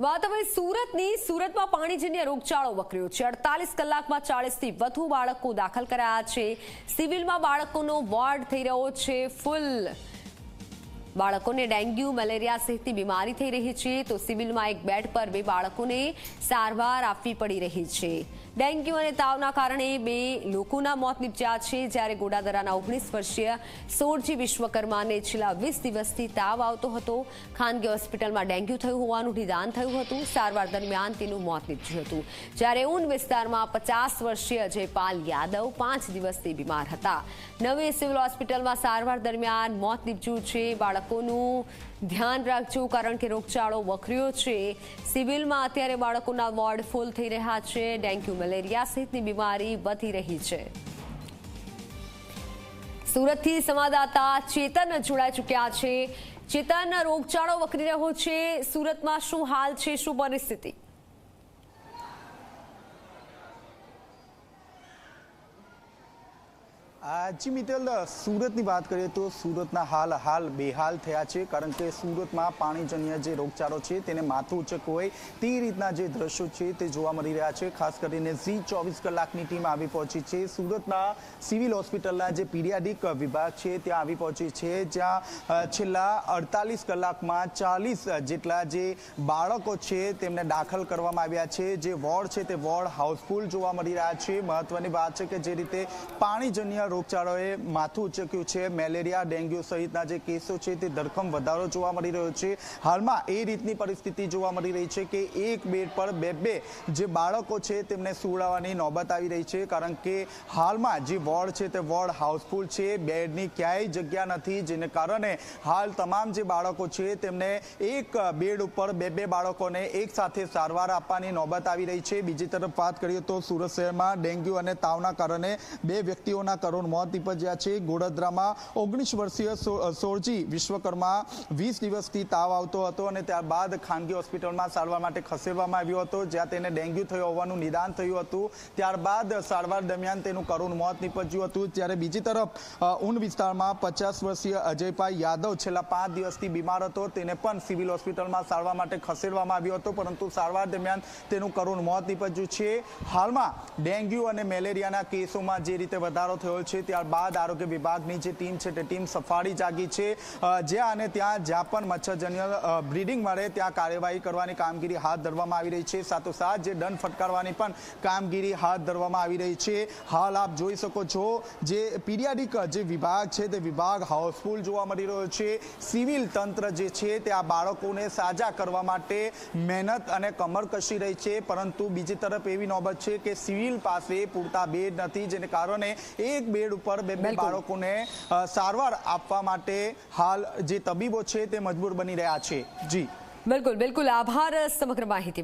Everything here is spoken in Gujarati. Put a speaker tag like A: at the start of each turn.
A: વાત હવે સુરતની. સુરતમાં પાણીજન્ય રોગચાળો વકર્યો છે. અડતાલીસ કલાકમાં ચાળીસથી વધુ બાળકો દાખલ કરાયા છે. સિવિલમાં બાળકોનો વોર્ડ થઈ રહ્યો છે. ફૂલ બાળકોને ડેન્ગ્યુ, મલેરિયા સહિતની બીમારી થઈ રહી છે, તો સિવિલમાં એક બેડ પર બે બાળકોને સારવાર આપવી પડી રહી છે. ડેન્ગ્યુ અને તાવના કારણે બે લોકોના મોત નીપજ્યા છે. જ્યારે ગોડાદરાના ઓગણીસ વર્ષીય સોરજી વિશ્વકર્માને છેલ્લા વીસ દિવસથી તાવ આવતો હતો. ખાનગી હોસ્પિટલમાં ડેન્ગ્યુ થયું હોવાનું નિદાન થયું હતું. સારવાર દરમિયાન તેનું મોત નીપજ્યું હતું. જ્યારે ઉન વિસ્તારમાં પચાસ વર્ષીય જયપાલ યાદવ પાંચ દિવસથી બીમાર હતા. નવી સિવિલ હોસ્પિટલમાં સારવાર દરમિયાન મોત નીપજ્યું છે. બાળકોનું ધ્યાન રાખજો, કારણ કે રોગચાળો વકર્યો છે. સિવિલમાં અત્યારે બાળકોના વોર્ડ ફૂલ થઈ રહ્યા છે. ડેન્ગ્યુ, મેલેરિયા સહિતની બીમારી વધી રહી છે. સુરતથી સંવાદદાતા ચેતન જોડાઈ ચૂક્યા છે. ચેતન રોગચાળો વકરી રહ્યો છે. સુરતમાં શું હાલ છે? શું પરિસ્થિતિ?
B: જી મિત્ર સુરતની વાત કરીએ તો સુરતના હાલ હાલ બેહાલ થયા છે કારણ કે સુરતમાં પાણીજન્ય જે રોગચાળો છે તેને માથું ઉચક હોય તે રીતના જે દ્રશ્યો છે તે જોવા મળી રહ્યા છે. ખાસ કરીને ઝી ચોવીસ કલાકની ટીમ આવી પહોંચી છે. સુરતના સિવિલ હોસ્પિટલના જે પીડિયાડિક વિભાગ છે ત્યાં આવી પહોંચી છે, જ્યાં છેલ્લા અડતાલીસ કલાકમાં ચાલીસ જેટલા જે બાળકો છે તેમને દાખલ કરવામાં આવ્યા છે. જે વોર્ડ છે તે વોર્ડ હાઉસફુલ જોવા મળી રહ્યા છે. મહત્વની વાત છે કે જે રીતે પાણીજન્ય રોગચાળોએ માથું ઉચક્યું છે. મેલેરિયા, ડેન્ગ્યુ સહિતના જે કેસો છે તે ધરખમ વધારો જોવા મળી રહ્યો છે. હાલમાં એ રીતની પરિસ્થિતિ જોવા મળી રહી છે કે એક બેડ પર બે બે જે બાળકો છે તેમને સુવડાવવાની નોબત આવી રહી છે. કારણ કે હાલમાં જે વોર્ડ છે તે વોર્ડ હાઉસફુલ છે. બેડની ક્યાંય જગ્યા નથી જેને કારણે હાલ તમામ જે બાળકો છે તેમને એક બેડ ઉપર બે બે બાળકોને એક સાથે સારવાર આપવાની નોબત આવી રહી છે. બીજી તરફ વાત કરીએ તો સુરત શહેરમાં ડેન્ગ્યુ અને તાવના કારણે બે વ્યક્તિઓના કરુણ મોત નીપજ્યા છે. ગોડોદરામાં ઓગણીસ વર્ષીય સોરજી વિશ્વકર્મા વીસ દિવસથી તાવ આવતો હતો અને ત્યારબાદ ખાનગી હોસ્પિટલમાં સારવાર માટે ખસેડવામાં આવ્યો હતો, જ્યાં તેને ડેન્ગ્યુ થયો હોવાનું નિદાન થયું હતું. ત્યારબાદ સારવાર દરમિયાન તેનું કરુણ મોત નીપજ્યું હતું. ત્યારે બીજી તરફ ઊન વિસ્તારમાં પચાસ વર્ષીય અજયભાઈ યાદવ છેલ્લા પાંચ દિવસથી બીમાર હતો. તેને પણ સિવિલ હોસ્પિટલમાં સારવાર માટે ખસેડવામાં આવ્યો હતો, પરંતુ સારવાર દરમિયાન તેનું કરુણ મોત નીપજ્યું છે. હાલમાં ડેન્ગ્યુ અને મેલેરિયાના કેસોમાં જે રીતે વધારો થયો છે ત્યારબાદ આરોગ્ય વિભાગની જે ટીમ છે તે ટીમ સફાળી જાગી છે. જ્યાં અને ત્યાં જ્યાં પણ મચ્છરજન્ય બ્રીડિંગ મળે ત્યાં કાર્યવાહી કરવાની કામગીરી હાથ ધરવામાં આવી રહી છે. સાથોસાથ જે દંડ ફટકારવાની પણ કામગીરી હાથ ધરવામાં આવી રહી છે. હાલ આપ જોઈ શકો છો જે પીરિયાડિક જે વિભાગ છે તે વિભાગ હાઉસફુલ જોવા મળી રહ્યો છે. સિવિલ તંત્ર જે છે તે આ બાળકોને સાજા કરવા માટે મહેનત અને કમર કસી રહી છે. પરંતુ બીજી તરફ એવી નોબત છે કે સિવિલ પાસે પૂરતા બેડ નથી, જેને કારણે એક બેડ ઉપર બે બે બાળકોને સારવાર આપવા માટે હાલ જે તબીબો છે તે મજબૂર બની રહ્યા છે. જી.
A: બિલકુલ બિલકુલ. આભાર સમગ્ર માહિતી